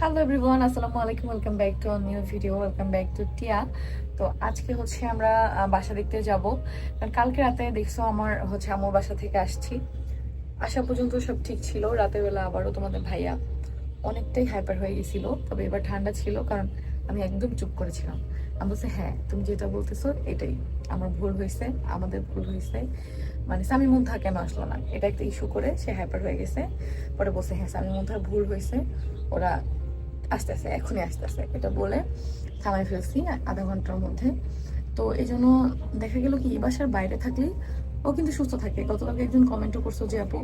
Hello everyone আসসালামু আলাইকুম welcome back to new video welcome back to Tia তো আজকে হচ্ছে আমরা বাসা দেখতে যাব। কারণ কালকে রাতে দেখছ আমার হচ্ছে আমার বাসা থেকে আসছি। আসা পর্যন্ত সব ঠিক ছিল, রাতের বেলা আবারও তোমাদের ভাইয়া অনেকটাই হাইপার হয়ে গেছিল, তবে এবার ঠান্ডা ছিল কারণ আমি একদম চুপ করেছিলাম। আমি বলছি হ্যাঁ তুমি যেটা বলতেছো এটাই। আমার ভুল হয়েছে, আমাদের ভুল হয়েছে। মানে স্বামী মুন্থা কেন আসলো না। এটা একটা ইস্যু করে সে হাইপার হয়ে গেছে। পরে বলছে হ্যাঁ স্বামী মুন্থার ভুল হয়েছে। ওরা আসতেছে, এখনই আস্তে আস্তে এটা বলে থামাই ফেলছি আধা ঘণ্টার মধ্যে। তো এই জন্য দেখা গেল কি বাসার বাইরে থাকলেই ও কিন্তু সুস্থ থাকে। গতকালকে একজন কমেন্টও করছ যে, আপু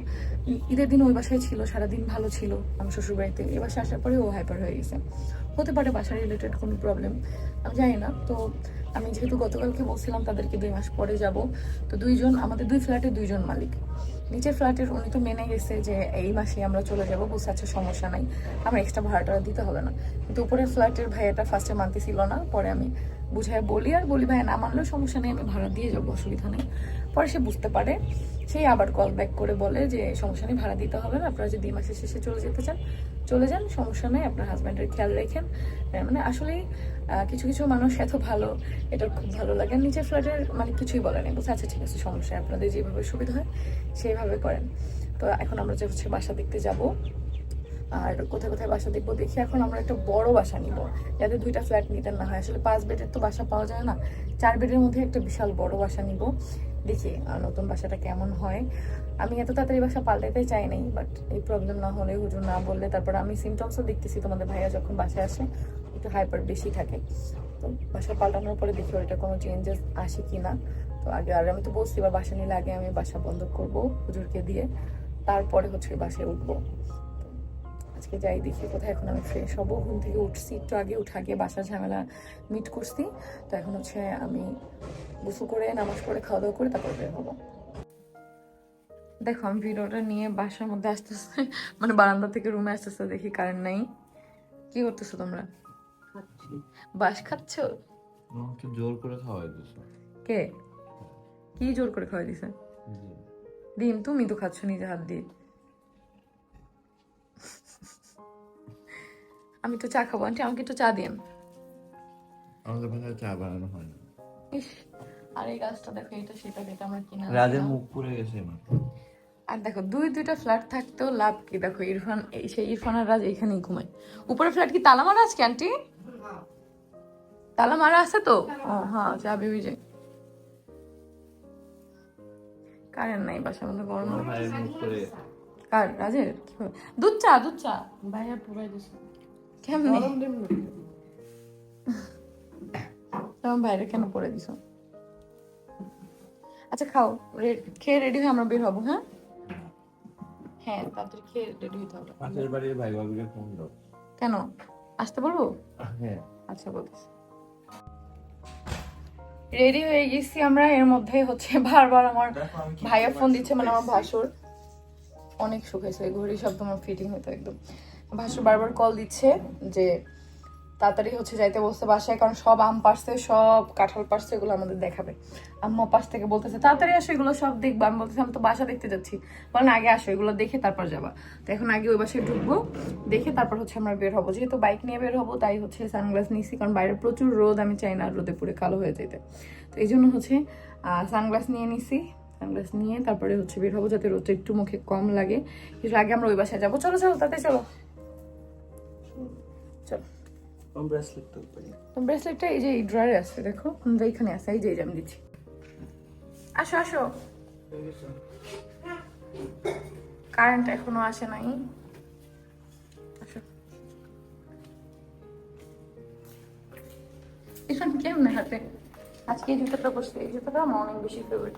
ঈদের দিন ওই বাসায় ছিল, সারাদিন ভালো ছিল আমার শ্বশুর বাড়িতে এ বাসায় আসার পরে ও হাইপার হয়ে গেছে। হতে পারে বাসার রিলেটেড কোনো প্রবলেম আমি জানি না। তো আমি যেহেতু গতকালকে বলছিলাম তাদেরকে দুই মাস পরে যাব, তো দুইজন, আমাদের দুই ফ্ল্যাটে দুইজন মালিক। নিচের ফ্ল্যাটের উনি তো মেনে গেছে যে এই মাসে আমরা চলে যাব বুঝতে আচ্ছা সমস্যা নাই, আমার এক্সট্রা ভাড়াটা দিতে হবে না। কিন্তু উপরের ফ্ল্যাটের ভাইয়াটা ফার্স্টে মানতেছিল না, পরে আমি বুঝায় বলি, আর বলি ভাই না মানলেও সমস্যা নেই, আমি ভাড়া দিয়ে যাব, অসুবিধা নেই। পরে সে বুঝতে পারে সেই আবার কল ব্যাক করে বলে যে, সমস্যা নেই, ভাড়া দিতে হবে না, আপনারা যদি মাসের শেষে চলে যেতে চান, চলে যান, সমস্যা নেই, আপনার হাজব্যান্ডের খেয়াল রেখেন। মানে আসলেই কিছু কিছু মানুষ এত ভালো এটা খুব ভালো লাগে। নিচের ফ্ল্যাটের মানে কিছুই বলে নেই। বলছে আচ্ছা ঠিক আছে, সমস্যা আপনাদের যেভাবে সুবিধা হয়, সেইভাবে করেন। তো এখন আমরা যে হচ্ছে বাসা দেখতে যাব, আর কোথায় কোথায় বাসা দেখব, দেখি এখন আমরা একটা বড় বাসা নিব। যাতে দুইটা ফ্ল্যাট নিতে না হয়। আসলে পাঁচ বেডের তো বাসা পাওয়া যায় না। চার বেডের মধ্যে একটা বিশাল বড় বাসা নিব। দেখি নতুন বাসাটা কেমন হয়। আমি এত তাড়াতাড়ি বাসা পাল্টাতে চাই নাই বাট এই প্রবলেম না হলে, হুজুর না বললে, তারপর আমি সিমটমসও দেখতেছি তোমাদের ভাইয়া যখন বাসায় আসে। একটু হাইপার বেশি থাকে। তো বাসা পাল্টানোর পরে দেখি ওটা কোনো চেঞ্জেস আসে কি না তো আগে আর আমি তো বলছি, এবার বাসা নিলে আগে আমি বাসা বন্ধ করব হুজুরকে দিয়ে। তারপরে হচ্ছে বাসায় উঠবো। আজকে যাই দেখি কোথায়, এখন আমি ফ্রেশ হব। ঘুম থেকে উঠছি, একটু আগে উঠা গিয়ে বাসার ঝামেলা মিট করছি। তো এখন হচ্ছে আমি গোসল করে, নামাজ পড়ে, খাওয়া দাওয়া করে তারপর বের হব। দেখো, আমি ভিডিওটা নিয়ে বাসার মধ্যে আসতেছে। মানে বারান্দা থেকে রুমে আসতেছে, দেখি কারেন্ট নাই। কি করতেছো তোমরা? বাস খাচ্ছ? আমাকে জোর করে খাওয়াই দিছো কে? কি জোর করে খাওয়াই দিছে ডিম। তুমি তো খাচ্ছ নিজে হাত দিয়ে। আমি তো চা খাব। আন্টি আমাকে একটু চা দিন আমাদের বাসায় চা বানানো হয় না। ইস আর এই গাছটা দেখো এটা সেটা যেটা আমরা কিনা রাজের মুখ পুড়ে গেছে আর দেখো দুই দুইটা ফ্ল্যাট থাকতেও লাভ কি? দেখো ইরফান এই সেই ইরফান আর রাজ এখানেই ঘুমায়। উপরে ফ্ল্যাট কি তালা মারা আছে আন্টি? তালা মারা আছে তো? ও হ্যাঁ ওই যে। কারেন্ট নাই বাসার মধ্যে গরম করে রাজের? কি হবে? দুধ চা দুধ চা। ভাইয়া পুরাই দিছে। কেমনি? তোমার বাইরে কেন পরে দিছ? আচ্ছা খাও। রে- খেয়ে রেডি হয়ে আমরা বের হব হ্যাঁ? হ্যাঁ তাড়াতাড়ি খেয়ে রেডি হতে হবে। পাশের বাড়ির ভাই ভাবিকে ফোন দাও। কেন? আসতে বলব? হ্যাঁ। আচ্ছা বলতেছি। রেডি হয়ে গেছি আমরা এর মধ্যে হচ্ছে বারবার আমার ভাইয়া ফোন দিচ্ছে মানে আমার ভাসুর। অনেক সুখ হয়েছে ঘড়ি সব তোমার ফিটিং হতো একদম। ভাসুর বারবার কল দিচ্ছে যে তাড়াতাড়ি হচ্ছে যাইতে বলছে বাসায়, কারণ সব আম পারছে, সব কাঁঠাল পারছে, এগুলো আমাদের দেখাবে। আম্মা পাশ থেকে বলতেছে, তাড়াতাড়ি আসো, এগুলো সব দেখব। আমি বলতেছি, আমি তো বাসা দেখতে যাচ্ছি। বলেন আগে আসো, এগুলো দেখে তারপর যাবা। তো এখন আগে ওই বাসায় ঢুকবো, দেখে তারপর হচ্ছে আমরা বের হব। যেহেতু বাইক নিয়ে বের হব, তাই হচ্ছে সানগ্লাস নিয়েছি কারণ বাইরে প্রচুর রোদ, আমি চাই না রোদে পুরে কালো হয়ে যেতে তো এই জন্য হচ্ছে সানগ্লাস নিয়ে নিছি। সানগ্লাস নিয়ে তারপরে হচ্ছে বের হব, যাতে রোদটা একটু মুখে কম লাগে। কিন্তু আগে আমরা ওই বাসায় যাব। চলো চলো তাতে চলো। ব্রেসলেটটা এই যে এই ড্রয়ারে আছে, দেখো। এখানে আছে, এই যে, এই আমি দিচ্ছি। আসো আসো। কারেন্ট এখনও আসে নাই। কেমনে হাতে? আজকে এই জুতোটা বসছে এই জুতোটা অনেক বেশি ফেভারিট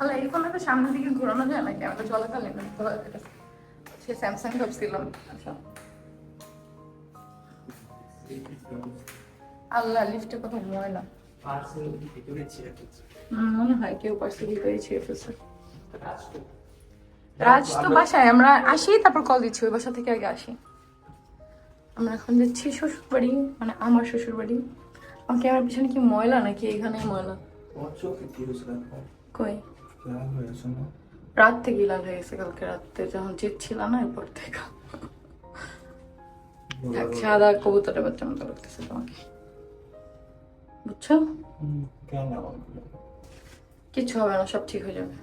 আল্লাহ ফোনটা তো সামনের দিকে ঘোরানো যায় না ক্যামেরা চলাকালীন সে স্যামসাং ভাবছিলাম আচ্ছা। আল্লাহ লিফটে কত ময়লা মনে হয় কেউ পার্সেল ভিতরে ছিঁড়ে ফেলছে। রাজ তো বাসায় আমরা আসি তারপর কল দিচ্ছি ওই বাসা থেকে আগে আসি। আমরা এখন যাচ্ছি শ্বশুর বাড়ি মানে আমার শ্বশুর বাড়ি আমার ক্যামেরার পিছনে কি ময়লা নাকি এখানে ময়লা? কই? না। রাত থেকে লাল হয়ে গেছে কালকে রাতে যখন ছিল না এরপর থেকে। এক সাদা কবুতরের বাচ্চা মতো লাগতেছে তোমাকে। বুঝছ? কিচ্ছু হবে না সব ঠিক হয়ে যাবে।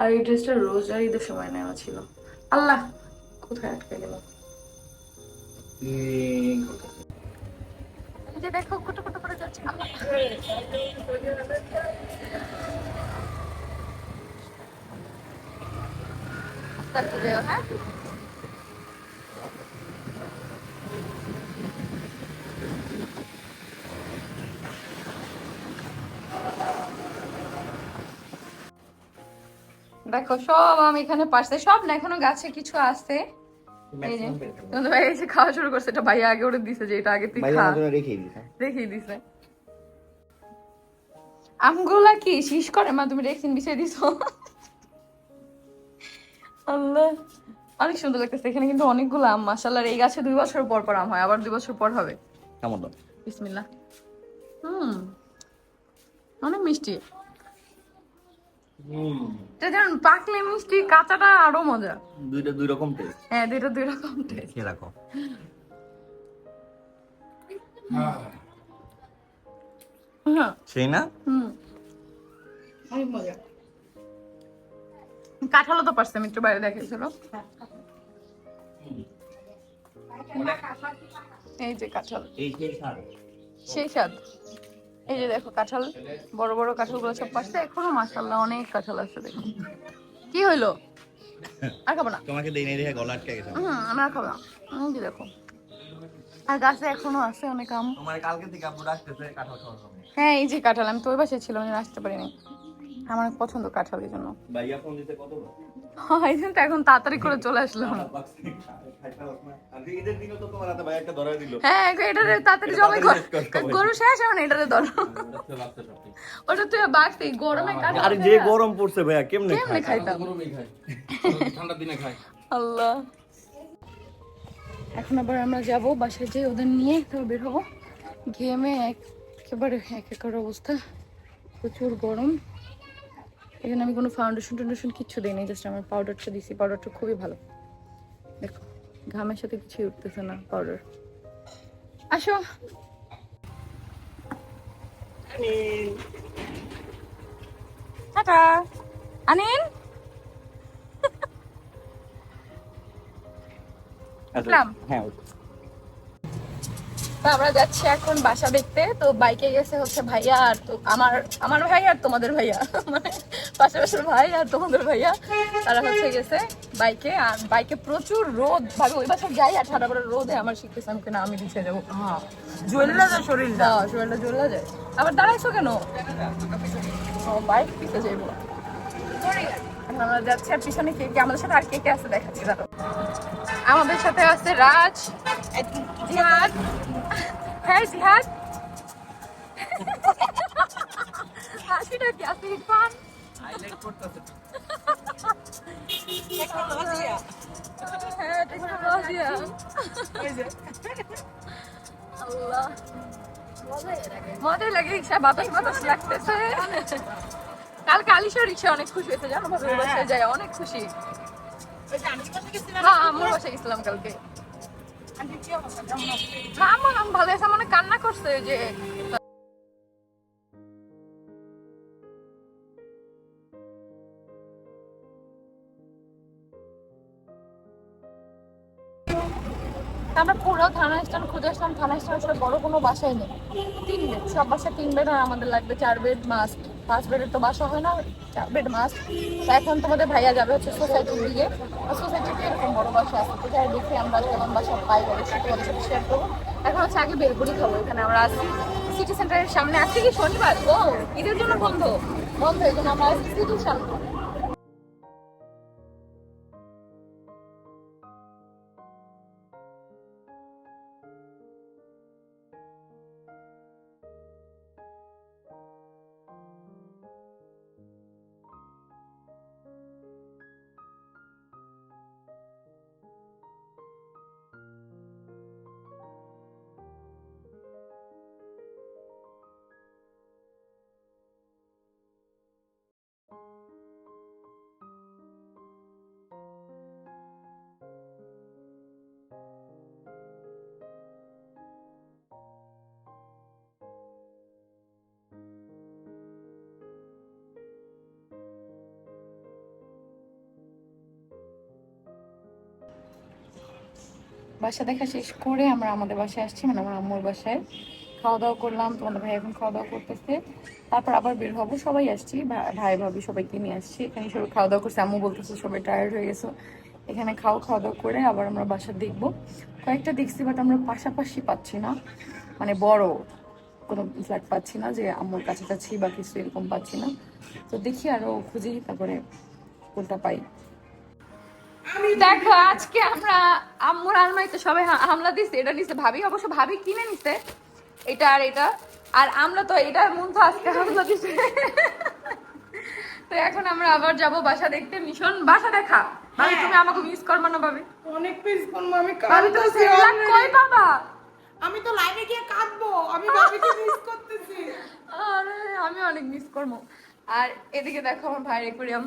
আর এই ড্রেসটা রোজার ঈদের সময় নেওয়া ছিল। আল্লাহ কোথায় আটকে গেল? যে দেখো কুটো কুটো করে যাচ্ছে। আল্লাহ। হ্যাঁ দেখো সব আমি এখানে পাশে সব না এখনও গাছে কিছু আছে। এই যে তোমাদের ভাই এসে খাওয়া শুরু করছে এটা ভাইয়া আগে ওরে দিছে যে এটা আগে তুই খা। দেখিয়ে দিছে। আমগুলা কি শীষ করে? মা তুমি রেক্সিন বিছিয়ে দিছো। আল্লাহ। অনেক সুন্দর লাগতেছে। এখানে কিন্তু অনেকগুলো আম মাসাল্লাহ এই গাছে দুই বছর পর পর আম হয় আবার দুই বছর পর হবে। কেমন বিসমিল্লা হুম অনেক মিষ্টি। এটা যেমন পাকলে মিষ্টি কাঁচাটা আরও মজা। দুইটা দুই রকম টেস্ট হ্যাঁ দুইটা দুই রকম। খেয়ে রাখো হ্যাঁ। সেই না? হুম। অনেক মজা। কাঁঠালও তো পারছে মিত্র বাইরে দেখেছিল এই যে কাঁঠাল। সেই স্বাদ। এই যে দেখো কাঁঠাল বড় বড় কাঁঠালগুলো সব পারছে এখনও মাসাল্লাহ অনেক কাঁঠাল আছে দেখো। কি হইল? আর খাব না। তোমাকে দেই নাই দেখে গলা আটকে গেছে হুম আমরা খাব না। এই যে দেখো। আর গাছে এখনও আছে অনেক আম। তোমার কালকে থেকে আব্বু ডাকতেছে কাঁঠাল খাওয়ার জন্য। হ্যাঁ এই যে কাঁঠাল আমি তোর বাসায় ছিলাম আমি আসতে পারিনি। আমার পছন্দ কাঁঠাল এই জন্য। ভাইয়া ফোন দিতে কত হ্যাঁ, এই জন্য তো এখন তাড়াতাড়ি করে চলে আসলাম। ঈদের দিনও তো তোমার হাতে ভাই একটা ধরা দিল। হ্যাঁ এটারে তাড়াতাড়ি গরু শেষ এখন এটারে ধরো। ওটা তুই গরমে কাটা আরে যে গরম পড়ছে ভাইয়া কেমনে কেমনে খাইতাম ঠান্ডার দিনে খাই আল্লাহ। এখন আবার আমরা যাব বাসায় যেয়ে ওদের নিয়ে তো বের হব। ঘেমে একেবারে এক একার অবস্থা। প্রচুর গরম। এখানে আমি কোনো ফাউন্ডেশন টাউন্ডেশন কিচ্ছু দিইনি জাস্ট আমার পাউডারটা দিছি। পাউডারটা খুবই ভালো। দেখো ঘামের সাথে কিছুই উঠতেছে না পাউডার আসো। টাটা। আনিন। আসলাম। হ্যাঁ তো আমরা যাচ্ছি এখন বাসা দেখতে। তো বাইকে গেছে হচ্ছে ভাইয়া আর তো আমার আমার ভাই আর তোমাদের ভাইয়া। মানে পাশাপাশি ভাই আর তোমাদের ভাইয়া। তারা হচ্ছে গেছে বাইকে। আর বাইকে প্রচুর রোদ। ভাবে ওই বছর যাই আর ঠান্ডা করে রোদে আমার শিখতেছে আমি কিনা আমি দিচ্ছে যাব। জ্বললা যায় শরীরটা। শরীরটা জ্বললা যায়। আবার দাঁড়াইছো কেন? বাইক পিছে যাইবো। আমরা যাচ্ছি আর পিছনে কে কে আমাদের সাথে আর কে কে আছে দেখাচ্ছি দাঁড়ো আমাদের সাথে আছে রাজ জিহাদ হ্যাঁ জিহাদ হাসিটা কি আছে ইরফান হ্যাঁ টেকনোলজিয়া আল্লাহ মজাই লাগে রিক্সা বাতাস বাতাস লাগতেছে কালকে আলিশা রিক্সা অনেক খুশি হয়েছে জানো ভাবে বাসায় যায় অনেক খুশি হ্যাঁ আমার বাসায় গেছিলাম কালকে আমার পুরো থানা স্ট্যান্ড খুঁজে আসলাম থানা আসলে বড় কোনো বাসাই নেই। তিন বেড সব বাসায় তিন বেড আর আমাদের লাগবে চার বেড মাস্ট। পাঁচ বেডের তো বাসা হয় না। চার বেড মাস্ট এখন তোমাদের ভাইয়া যাবে হচ্ছে সোসাইটির দিকে সোসাইটিতে এরকম বড় বাসা আছে। তো যাই দেখি আমরা কেমন বাসা পাই তোমাদের সাথে শেয়ার করব। এখন হচ্ছে আগে বেলপুরি খাব, এখানে আমরা আছি। সিটি সেন্টারের সামনে আজকে কি শনিবার? ও, ঈদের জন্য বন্ধ। বন্ধ, এই আমরা আছি সিটির সামনে। বাসা দেখা শেষ করে আমরা আমাদের বাসায় আসছি মানে আমার আম্মুর বাসায়। খাওয়া দাওয়া করলাম, তোমাদের ভাই এখন খাওয়া দাওয়া করতেছে। তারপর আবার বের হব, সবাই আসছি ভাই, ভাবি সবাইকে নিয়ে আসছি। এখানে সবাই খাওয়া দাওয়া করছে, আম্মু বলতেছে, সবাই টায়ার্ড হয়ে গেছে। এখানে খাও খাওয়া দাওয়া করে আবার আমরা বাসা দেখব। কয়েকটা দেখছি বাট আমরা পাশাপাশি পাচ্ছি না। মানে বড় কোনো ফ্ল্যাট পাচ্ছি না, যে আম্মুর কাছাকাছি বা কিছু এরকম পাচ্ছি না। তো দেখি আরও খুঁজি, তারপরে কোনটা পাই। দেখো আজকে আমরা আম্মুর আলমারিতে সবাই হা- হামলা দিছে এটা নিছে ভাবি অবশ্য ভাবি কিনে নিছে এটা আর এটা। আর আমরা তো এটা মন তো আজকে হামলা দিছে। তো এখন আমরা আবার যাব বাসা দেখতে। মিশন বাসা দেখা। ভাবি তুমি আমাকে মিস করবে না ভাবি? অনেক পিস করব আমি ভাবি তুমি কাঁদতেছি কই পাবা? আমি তো লাইভে গিয়ে কাঁদবো আমি ভাবিকে মিস করতেছি। আরে আমি অনেক মিস করব। আর এদিকে দেখো আমার ভাইয়ের একুরিয়াম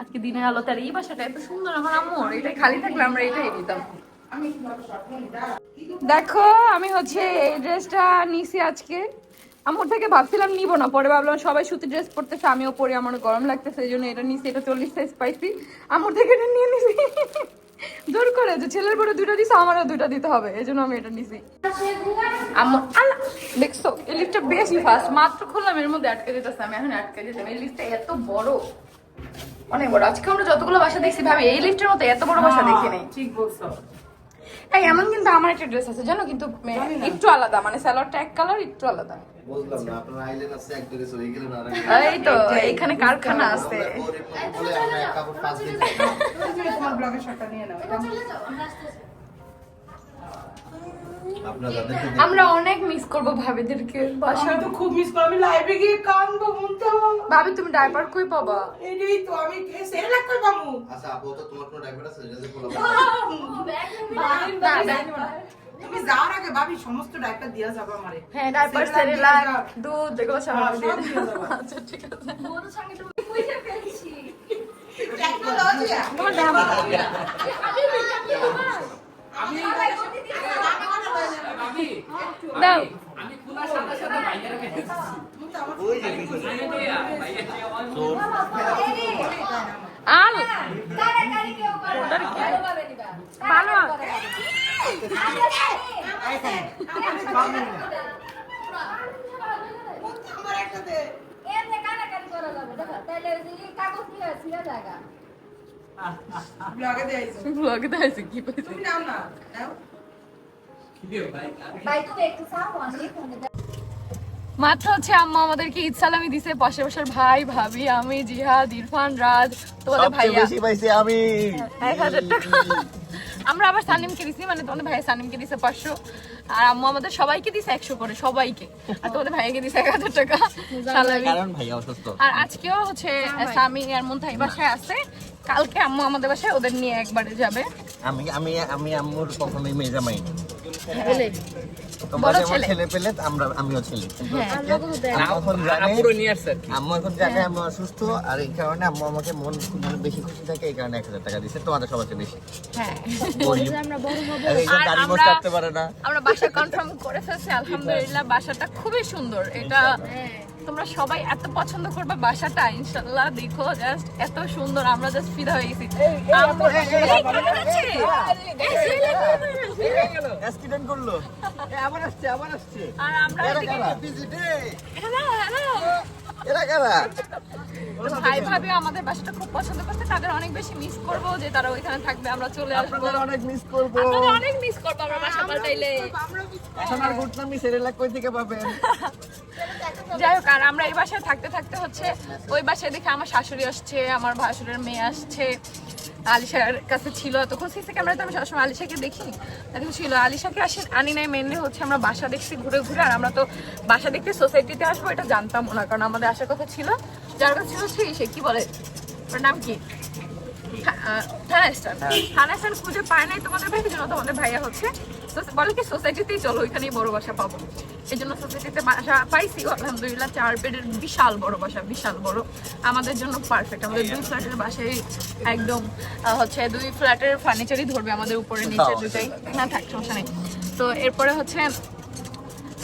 আজকে দিনের আলো তার এই বাসাটা এত সুন্দর, আমার আম্মুর এটা খালি থাকলে আমরা এটাই নিতাম। দেখো, আমি হচ্ছে এই ড্রেসটা নিছি আজকে। আমার থেকে ভাবছিলাম নিব না, পরে ভাবলাম সবাই সুতি ড্রেস পরতেছে, আমিও পরে আমার গরম লাগতেছে, এই জন্য এটা নিছি, এটা চল্লিশ সাইজ পাইছি। আমার থেকে এটা নিয়ে নিছি। জোর করে, যে ছেলের পরে দুটো দিছে, আমারও দুটো দিতে হবে, এই জন্য আমি এটা নিছি। আম্মু, আল্লাহ, দেখছ, এই লিফটটা বেশি ফাস্ট মাত্র খুললাম, এর মধ্যে আটকে যেতেছে আমি এখন আটকে যেতাম এই লিফটটা এত বড়। অনেক বড়। আজকে আমরা যতগুলো বাসা দেখছি ভাবি এই লিফটের মতো এত বড় বাসা দেখি নাই। ঠিক বলছো। এমন কিন্তু আমার একটা ড্রেস আছে জানো কিন্তু একটু আলাদা মানে স্যালোয়ারটা এক কালার একটু আলাদা। বুঝলাম না আপনার আইলেন আছে এক ড্রেস হয়ে গেলেন আর এই তো এখানে কারখানা আছে। তোমার ব্লগের নিয়ে নাও এটা আমরা অনেক মিস করব ভাবিদেরকে বাসা তো খুব মিস করি আমি লাইভে গিয়ে কাঁদবো মন তো ভাবি তুমি ডাইপার কই পাবা? এটাই তো আমি সেরে লাগতে পাবো। আচ্ছা আপু তো তোমার কোনো ড্রাইভার আছে? যেটা বলা তুমি যাওয়ার আগে ভাবি সমস্ত ডাইপার দিয়া যাবে আমারে। হ্যাঁ ডাইপার সেরেলাক Cerelac। দুধ এগুলো সব হ্যাঁ, আমি দিয়ে সব দিয়ে দেবো। দেবো। আচ্ছা ঠিক আছে। টেকনোলজি তোমার দাম দাও। আমি খোলার সাথে সাথে ভাইয়ারা খেতে আল। ভালো আমার একটা দে ব্লগে দেয়াইছো ব্লগে দেখাইছে কি পাইছে তুমি নাও না নাও মাত্র হচ্ছে আম্মা আমাদেরকে ঈদ সালামি দিছে পাশে পাশের ভাই ভাবি আমি জিহাদ ইরফান রাজ তোমাদের ভাইয়া। বেশি পাইছি আমি। এক হাজার টাকা। আমরা আবার সানিমকে দিছি মানে তোমাদের ভাইয়া সানিমকে দিছে পাঁচশো আর আম্মু আমাদের সবাইকে দিছে একশো করে সবাইকে। আর তোমাদের ভাইয়াকে দিছে এক হাজার টাকা। কারণ ভাইয়া অসুস্থ। আর আজকেও হচ্ছে স্বামী আর মুন্থাই বাসায় আছে। কালকে আম্মু আমাদের বাসায় ওদের নিয়ে একবারে যাবে। আমি আমি আমি আম্মুর কখনোই মেয়ে জামাই না তোমরা যেমন ছেলে। ছেলে। পেলে আমরা আমিও ছেলে। কিন্তু হ্যাঁ। আম্মু এখন জানে আমি অসুস্থ আর এই কারণে আম্মু আমাকে মন মানে বেশি খুশি থাকে এই কারণে এক হাজার টাকা দিচ্ছে তোমাদের সবার চেয়ে বেশি। হ্যাঁ। বসে আমরা- থাকতে পারে না। আমরা বাসা কনফার্ম করে ফেলছি আলহামদুলিল্লাহ। বাসাটা খুবই সুন্দর। এটা তোমরা সবাই এত পছন্দ করবে বাসাটা ইনশাল্লাহ দেখো জাস্ট এত সুন্দর আমরা জাস্ট ফিদা হয়ে গেছি আর আমরা এরা কারা? ভাই ভাবে আমাদের বাসাটা খুব পছন্দ করছে তাদের অনেক বেশি মিস করব যে তারা ওইখানে থাকবে আমরা চলে আসব। আপনাদের অনেক মিস করব। আপনাদের অনেক মিস করব আমরা বাসা পাল্টাইলে। এখন আর গুটনামি সেরেলাক কই থেকে পাবেন? যাই হোক আর আমরা এই বাসায় থাকতে থাকতে হচ্ছে ওই বাসায় দেখে আমার শাশুড়ি আসছে আমার ভাসুরের মেয়ে আসছে। আলিশার কাছে ছিল তখন সিসি ক্যামেরাতে আমি সবসময় আলিশাকে দেখি। এখন ছিল আলিশাকে আসে আনি নাই মেনলি হচ্ছে আমরা বাসা দেখছি ঘুরে ঘুরে আর আমরা তো বাসা দেখতে সোসাইটিতে আসব এটা জানতাম না কারণ আমাদের আসার কথা ছিল। যার কথা ছিল সে সে কি বলে? ওর নাম কি? থানা স্টার থানা স্টার খুঁজে পায় নাই তোমাদের ভাই তোমাদের ভাইয়া হচ্ছে। বলে কি সোসাইটিতেই চলো ওইখানেই বড় বাসা পাবো। এই জন্য সোসাইটিতে বাসা পাইছি আলহামদুলিল্লাহ চার বেডের বিশাল বড় বাসা বিশাল বড়। আমাদের জন্য পারফেক্ট আমাদের দুই ফ্ল্যাটের বাসায় একদম হচ্ছে দুই ফ্ল্যাটের ফার্নিচারই ধরবে আমাদের উপরে নিচে দুটাই না থাক সমস্যা নেই। তো এরপরে হচ্ছে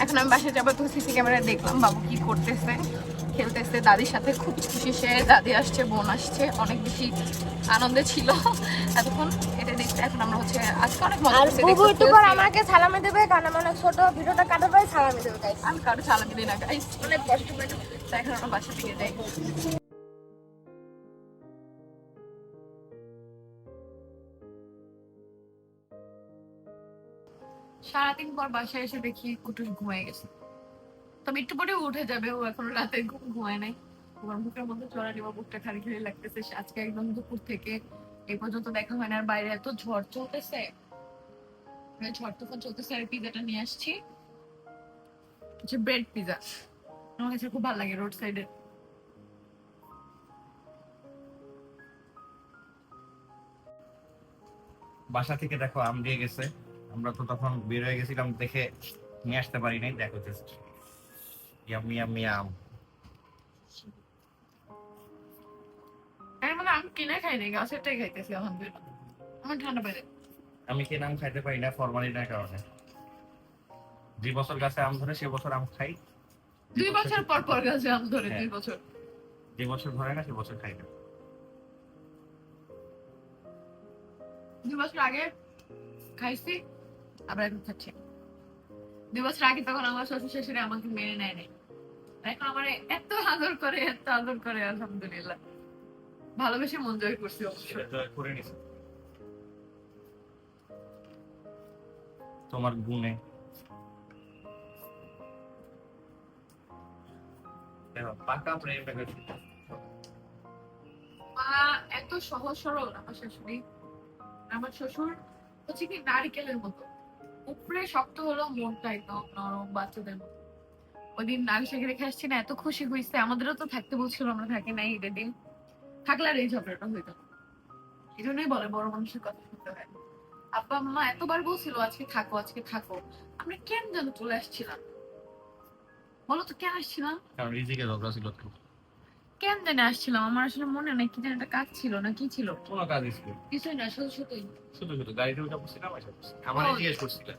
এখন আমি বাসায় যাব তো সিসি ক্যামেরা দেখলাম বাবু কি করতেছে। খেলতেছে দাদির সাথে খুব খুশি সে দাদি আসছে বোন আসছে অনেক বেশি আনন্দে ছিল। এতক্ষণ এটা দেখতে এখন আমরা হচ্ছে আজকে অনেক মজা করছি, বুবু একটু পর আমাকে সালামে দেবে কারণ আমি অনেক ছোট ভিডিওটা কাটার পরে সালামে দেবে গাইস আমি কারও চালামি দিই না গাইস অনেক কষ্ট করে তো এখন আমরা বাসা থেকে যাই। সারাদিন পর বাসায় এসে দেখি কুটুস ঘুমায় গেছে। তবে একটু পরে উঠে যাবে, ও এখন রাতে ঘুম ঘুমায় নাই। তোমার বুকের মধ্যে চড়া নিবা বুকটা খালি খালি লাগতেছে। আজকে একদম দুপুর থেকে এই পর্যন্ত দেখা হয় না। আর বাইরে এত ঝড় চলতেছে। মানে ঝড় তুফান চলতেছে, আর পিজাটা নিয়ে আসছি। হচ্ছে ব্রেড পিজা আমার কাছে খুব ভালো লাগে রোড সাইডে বাসা থেকে দেখো, আম দিয়ে গেছে। আমরা তো তখন বের হয়ে গেছিলাম দেখে নিয়ে আসতে পারি নাই। দেখো ইয়াম্মি ইয়াম্মি আম আমি মানে আমি কিনে খাই নাই গাছেরটাই খাইতেছি আলহামদুলিল্লাহ। আমার ঠান্ডা পেরে আমি কেন আম খাইতে পারি না ফরমালিনের কারণে। যে বছর গাছে আম ধরে সে বছর আম খাই। দুই বছর পর পর গাছে আম ধরে হ্যাঁ। দুই বছর। যে বছর ধরে না সে বছর খাই না। দুই বছর আগে খাইছি আবার এখন খাচ্ছি। দুই বছর আগে তখন আমার শ্বশুর শাশুড়ি আমাকে মেনে নেয় নাই। আমার এত আদর করে এত আদর করে আলহামদুলিল্লাহ। ভালোবেসে মন জয় করছি অবশ্যই করে নিছে। তোমার গুণে। পাকা প্রেম মা এত সহজ সরল আমার শাশুড়ি। আমার শ্বশুর হচ্ছে কি নারিকেলের মতো। উপরে শক্ত হলো মনটা একদম নরম বাচ্চাদের মতো। ওদিন নাগিসাকে রেখে আসছি না এত খুশি হয়েছে আমাদেরও তো থাকতে বলছিল আমরা থাকি নাই ঈদের দিন। থাকলে আর এই ঝগড়াটা হইতো। এই জন্যই বলে বড় মানুষের কথা শুনতে হয়। আব্বা আম্মা এতবার বলছিল আজকে থাকো আজকে থাকো। আমরা কেন যেন চলে আসছিলাম? বলো তো কেন আসছিলাম? কারণ রিজিকে ঝগড়া ছিল তো। কেন জানে আসছিলাম? আমার আসলে মনে নেই কি যেন একটা কাজ ছিল না কি ছিল। কোনো কাজ ছিল কিছুই না শুধু শুধুই। শুধু শুধু গাড়িতে উঠে বসছিলাম আমার জিজ্ঞেস করছিলাম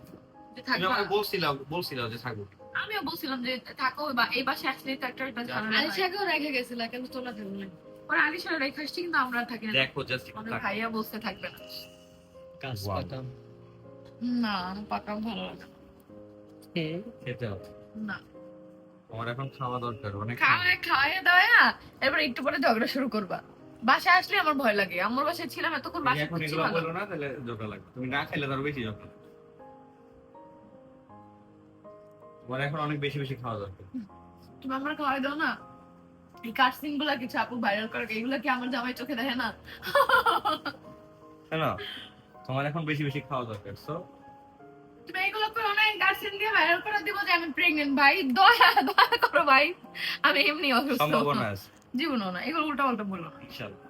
যে থাকবা। বলছিলাম বলছিলাম যে থাকব আমিও বলছিলাম যে থাকো বা এই বাসে আসলে তো একটা একটা ঝামেলা আলিশাকেও রেখে গেছিল কিন্তু তোলা থাকবে না। ওরা আলিশার রেখে আসছে কিন্তু আমরা থাকি না। দেখো জাস্ট আমাদের ভাইয়া বসতে থাকবে না. না আমার ভালো লাগে খেতে হবে। না। আমার এখন খাওয়া দরকার অনেক খাওয়ায় খাওয়ায় দাওয়া এবার একটু পরে ঝগড়া শুরু করবা। বাসায় আসলে আমার ভয় লাগে আমার বাসায় ছিলাম এতক্ষণ বাসায় এখন এগুলো বলো না তাহলে ঝগড়া লাগবে। তুমি না খাইলে তার বেশি ঝগড়া। তোমার এখন অনেক বেশি বেশি খাওয়া দরকার। তুমি আমার খাওয়াই দাও না? এই কাটসিনগুলা কিছু আপু ভাইরাল করে এগুলো কি আমার জামাই চোখে দেখে না? কেন? তোমার এখন বেশি বেশি খাওয়া দরকার সো তুমি এগুলো করো না কাটসিন দিয়ে ভাইরাল করে দিব যে আমি প্রেগনেন্ট ভাই। দয়া দয়া করো ভাই। আমি এমনি অসুস্থ। সম্ভাবনা আছে জীবনও না এগুলো উল্টা পাল্টা না। ইনশাআল্লাহ।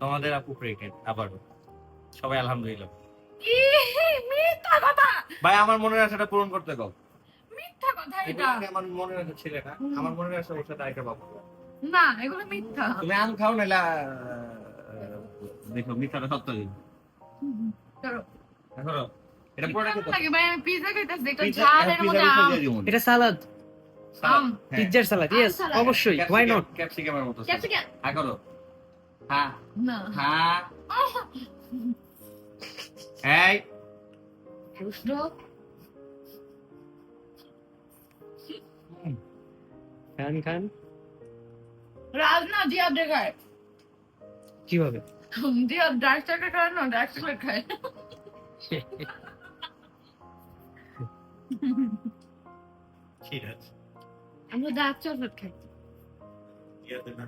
তোমাদের আপু প্রেগনেন্ট আবারও। সবাই আলহামদুলিল্লাহ। মিথ্যা কথা। ভাই আমার মনের আশাটা পূরণ করতে গো মিথ্যা কথা এটা। আমার মনের আশা? ছিল না। আমার মনের আশা ওর সাথে আরেকটা না এগুলো মিথ্যা। তুমি আম খাও আহ, দেখো মিথ্যাটা সত্য দিন করো। এটা লাগে ভাই? আমি পিজা খাইতেছি একটা পিজ্জা ঝাল এর মধ্যে আম এটা সালাদ। আম। পিৎজার সালাদ ইয়েস অবশ্যই নট ক্যাপসিকামের মতো ক্যাপসিকাম হ্যাঁ করো। হ্যাঁ। না। হ্যাঁ। এই দুষ্ট খান খান। রাজ না জিয়া দেখায়। কীভাবে? জিয়া ডার্ক চকলেট খায় না ডার্ক চকলেট খায়। ঠিক আছে। আমরা ডার্ক চকলেট খাই। না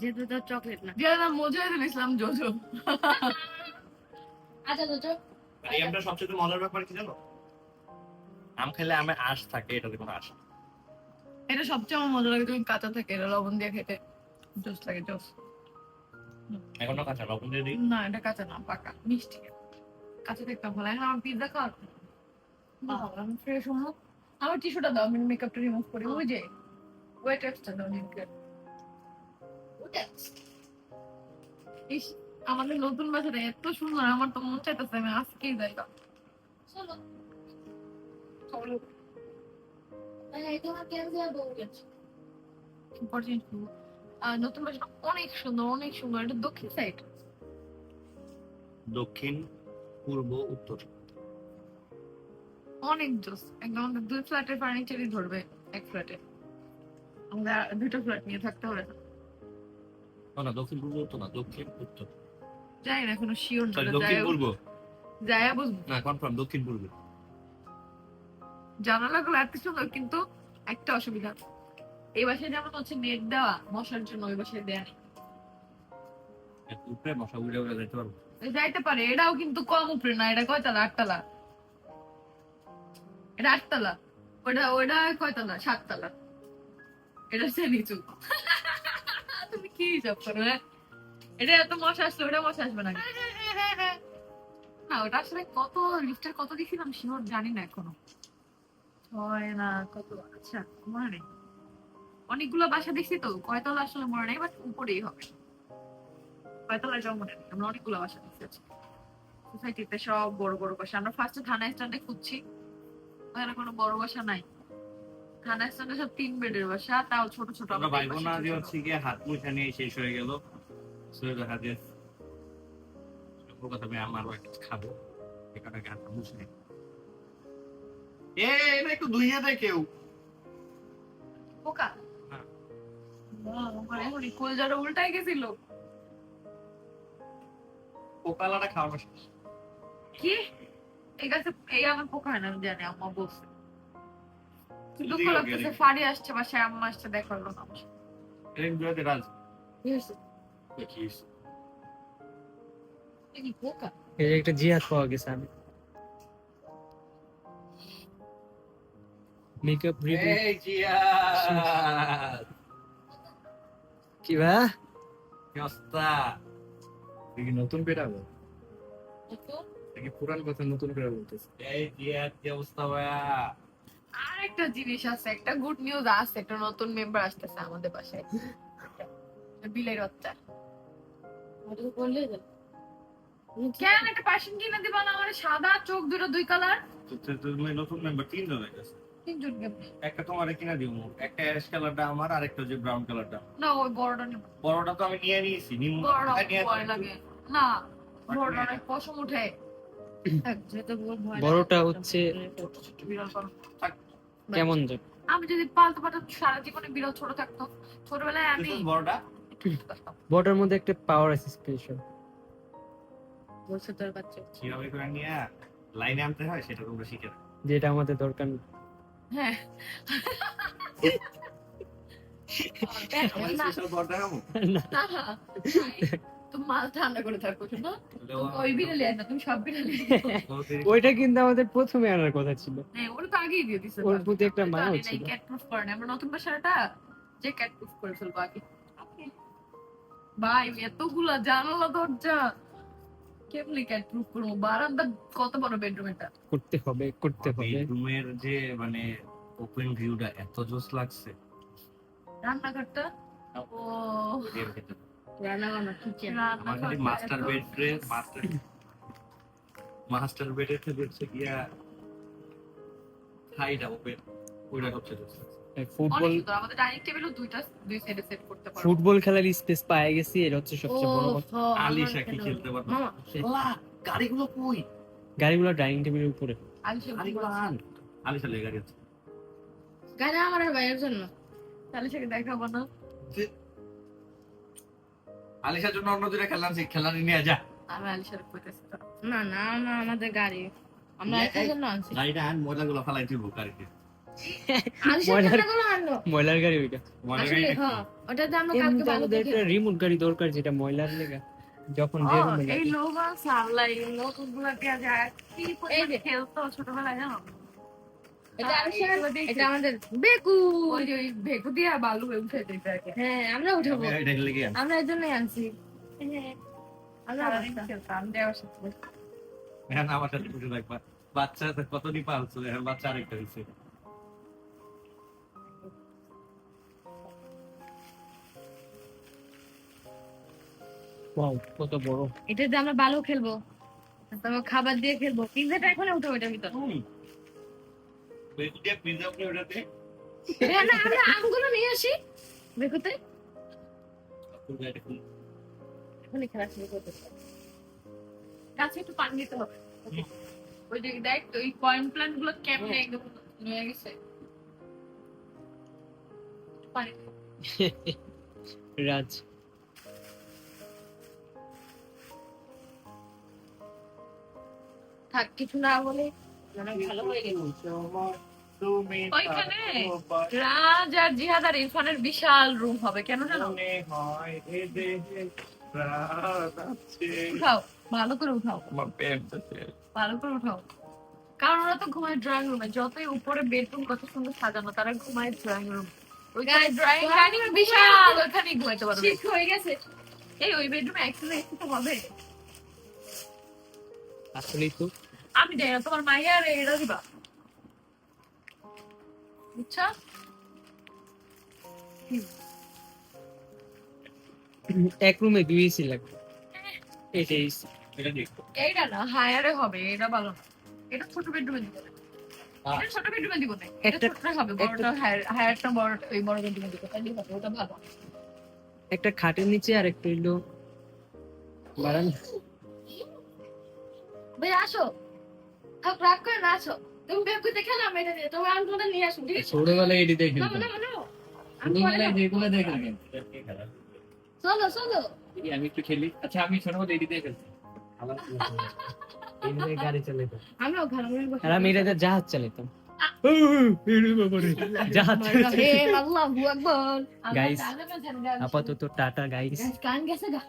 যেহেতু তো চকলেট না। জিয়া মোজাহিদুল ইসলাম জোজো। আচ্ছা চল আর এই আমটা সবচেয়ে মজার ব্যাপার কি জানো? আম খেলে আমে আঁশ থাকে এটাতে কোনো আঁশ এটা সবচেয়ে আমার মজা লাগে তুমি কাঁচা থাকে এটা লবণ দিয়ে খেতে। জোস লাগে জোস। এখনও কাঁচা? লবণ দিয়ে দিই? না এটা কাঁচা না পাকা মিষ্টি। কাঁচা থাকতে ভালো এখন আমার পিৎজা খাওয়ার আমি ফ্রেশ হব আমার টিস্যুটা দাও আমি মেকআপটা রিমুভ করি। ওই যে ওয়েট এক্সট্রা দাও লিঙ্কে ইস আমাদের নতুন বাসাটা এত সুন্দর আমার তো মন চাইতেছে আমি আজকেই যাই। চলো। চলো নতুন বাসাটা অনেক সুন্দর অনেক সুন্দর। এটা দক্ষিণ সাইড দক্ষিণ পূর্ব উত্তর। অনেক জোস। একদম আমাদের দুই ফ্ল্যাটের ফার্নিচারই ধরবে এক ফ্ল্যাটে আমরা দুটো ফ্ল্যাট নিয়ে থাকতে হবে না। না, না দক্ষিণ পূর্ব উত্তর না দক্ষিণ উত্তর। জানি না এখনও শিওর Sorry, দক্ষিণ পূর্ব? যায় বুঝব না কনফার্ম দক্ষিণ পূর্ব। জানালাগুলো এত সুন্দর কিন্তু একটা অসুবিধা। এই বাসায় যেমন হচ্ছে নেট দেওয়া মশার জন্য ওই বাসায় দেয়া নেই। উপরে মশা উড়ে উড়ে যেতে পারব? যাইতে পারে এটাও কিন্তু কম উপরে না এটা কয়তলা? আটতলা। এটা আটতলা। ওটা ওটা কয়তলা? সাততলা। এটা হচ্ছে নিচু তুমি কি হিসাব করো হ্যাঁ? এটা এত মশা আসলে ওটা মশা আসবে না না ওটা আসলে কত লিফটের কত দিয়েছিলাম শিওর জানি না এখনও। ছয় না কত আচ্ছা মনে নেই। অনেকগুলো বাসা দেখছি তো কয়তলা আসলে মনে নেই বাট উপরেই হবে। কয়তলা যাও মনে নেই আমরা অনেকগুলো বাসা দেখছি সোসাইটিতে সব বড় বড় বাসা। আমরা ফার্স্টে থানা স্ট্যান্ডে খুঁজছি ওখানে কোনো বড় বাসা নাই। থানা স্ট্যান্ডে সব তিন বেডের বাসা তাও ছোট ছোট আমরা ভাই বোন বাসা হচ্ছে গিয়ে হাত মুখা নিয়ে শেষ হয়ে গেল। সৈয়দ হাদিস কলকাতা আমার কিছু খাব। এখানে হাত মুছে এ এটা একটু ধুইয়ে দেয় কেউ। পোকা কলজাটা উল্টাই গেছিল। পোকালাটা খাওয়ানো শেষ কি? এই গাছে এই আমার পোকা হয় না আমি জানি আম্মা বলছে। দুঃখ লাগতেছে। ফাড়ি আসছে বাসায় আম্মা আসছে দেখা হলো না আমার এই একটা জিহাদ পাওয়া গেছে আমি। মেকআপ রিভিউ এই কি ভা কি দেখি নতুন বেরাবো তো দেখি পুরান কথা নতুন করে বলতেছে। এই জিয়াদ কি অবস্থা ভাইয়া? আর একটা জিনিস আছে একটা গুড নিউজ আছে একটা নতুন মেম্বার আসতেছে আমাদের বাসায়। বিলের বাচ্চা কেন একটা পার্সেন্ট কিনে দিবা না? আমার সাদা চোখ দুটো দুই কালার তো তো- তুমি নতুন মেম্বার তিনজন হয়ে গেছে তিনজন একটা তোমার কিনা দিব একটা অ্যাশ কালারটা আমার আর একটা যে ব্রাউন কালারটা না ওই বড়টা নেব। বড়টা তো আমি নিয়ে নিয়েছি নিম্ন বড় লাগে। না বড়টা অনেক পশম উঠে। বড়টা হচ্ছে ছোট ছোট বিড়াল পালন। কেমন আমি যদি পালতে পারতাম সারা জীবনে বিড়াল ছোট থাকতো ছোটবেলায় আমি বড়টা? বড়টার মধ্যে একটা পাওয়ার আছে স্পেশাল বলছে তোর বাচ্চা। কীভাবে করে নিয়ে লাইনে আনতে হয় সেটা তোমরা শিখে রাখো যেটা আমাদের দরকার হ্যাঁ। আমার স্পেশাল বড়টা খাব না, না, তুমি মাল ঠান্ডা করে থাকো না। ওই বিড়ালি না তুমি সব ওইটা কিন্তু আমাদের প্রথমে আনার কথা ছিল। হ্যাঁ ওটা তো আগেই দিয়ে দিছে ওর প্রতি একটা মায়া ছিল। ক্যাট প্রুফ করে না আমরা নতুন বাসাটা যে ক্যাট প্রুফ করে ফেলব আগে। ভাই এতগুলা জানালা দরজা। কেমনি ক্যাট প্রুফ করব? বারান্দা কত বড় বেডরুম এটা? করতে হবে করতে হবে। বেডরুমের যে মানে ওপেন ভিউটা এত জোস লাগছে। রান্নাঘরটা? ও। কিচেন মাস্টার বেডরে মাস্টার মাস্টার বেডের থেকে হচ্ছে গিয়া হাইটা ওপেন ওইটা সবচেয়ে জোস লাগছে। ফুটবল আমাদের ডাইনিং টেবিলও দুইটা দুই সাইডে সেট করতে পারব। ফুটবল খেলার স্পেস পায়ে গেছি এটা হচ্ছে সবচেয়ে বড় কথা। আলিশা কি খেলতে পারব? মামা, গাড়িগুলো কই? গাড়িগুলো ডাইনিং টেবিলের উপরে। আলিশা গাড়িগুলো আন। আলিশা লেগে গাড়ি আছে গাড়ি আমার ভাইয়ের জন্য। আলিশাকে দেখাবো না। আলিশার জন্য অন্য দুটা খেলা আনছি খেলা নিয়ে যা। আমি আলিশার কইতেছি না না না আমাদের গাড়ি। আমরা এটার জন্য আনছি। গাড়িটা আন ময়লাগুলো ফালাই দিব গাড়িতে। ময়লার- গাড়ি ওইটা হ্যাঁ ওটাতে আমরা কালকে ভালো দেখে একটা রিমোট গাড়ি দরকার যেটা ময়লার লেগা। যখন যে রুমে এই। লোগা গুলা দেয়া যায়। কি খেলতো ছোটবেলায় জানো? এটা হ্যাঁ, আলিশার এইগুলো দেখছি। এটা আমাদের বেকু। ওই যে দিয়া বালু উঠে দিতে হ্যাঁ আমরা উঠাবো। এটা লেগে আন আমরা এর জন্যই আনছি আমরা বাচ্চা। খেলতাম দেওয়ার সাথে। আমার সাথে বাচ্চা তো কতটি পালছো? বাচ্চা আরেকটা দিচ্ছে Wow, কত বড়। এটাতে আমরা ভালো খেলব তারপর খাবার দিয়ে খেলব পিৎজাটা এখন উঠো ওটার ভিতর। দিয়ে পিজ্জা উপরে ওটাতে? হ্যাঁ না আমরা আমগুলো নিয়ে আসি। দেখো এখনই খেলা শুরু করতে গাছে একটু পানি দিতে হবে। ওই যে দেখ তো এই পয়েন্ট প্ল্যান্টগুলো কেমনে একদম নিয়ে গেছে। রাজ থাক কিছু না বলে মানে ভালো হয়ে গেল ওইখানে রাজ আর জিহাদ আর ইরফানের বিশাল রুম হবে কেন জানো? উঠাও ভালো করে উঠাও। ভালো করে উঠাও। কারণ ওরা তো ঘুমায় ড্রয়িং রুমে যতই উপরে বেডরুম কত সুন্দর সাজানো তারা ঘুমায় ড্রয়িং রুম ওইখানে ড্রয়িং ডাইনিং বিশাল ওখানে ঘুমাইতে পারবে ঠিক হয়ে গেছে। এই ওই বেডরুমে একসাথে তো হবে। আসলেই তো আমি না তোমার মাইয়া আর এটা দিবা বুঝছ এক রুমে দুই এসি লাগবে। এই যে এটা এইটা না হায়ারে হবে এটা ভালো না। এটা ছোট বেডরুমে দিব। এটা ছোট বেডরুমে দিব না। এটা ছোট হবে বড়টা হায়ারটা বড় এই বড় বেডরুমে দিব তাহলে হবে ওটা ভালো। একটা খাটের নিচে আর একটা হইল বারান্দা ভাই আসো। থাক রাগ করে না আসো। তুমি বের করতে খেলা আমি এটা দিয়ে তোমার আমগুলো নিয়ে আসো ঠিক আছে? ছোটবেলায় এটি দেখে না না না ছোটবেলায় যাব। দেখে চলো চলো। আমি একটু খেলি। আচ্ছা আমি ছোটবেলায় এটি দেখে ফেলছি গাড়ি আমিও ঘরে আর আমি এটাতে জাহাজ চালাইতাম জাহাজ হে আল্লাহু আকবার। Guys, আপাতত টাটা গাইস গাইস কান গেছে গা।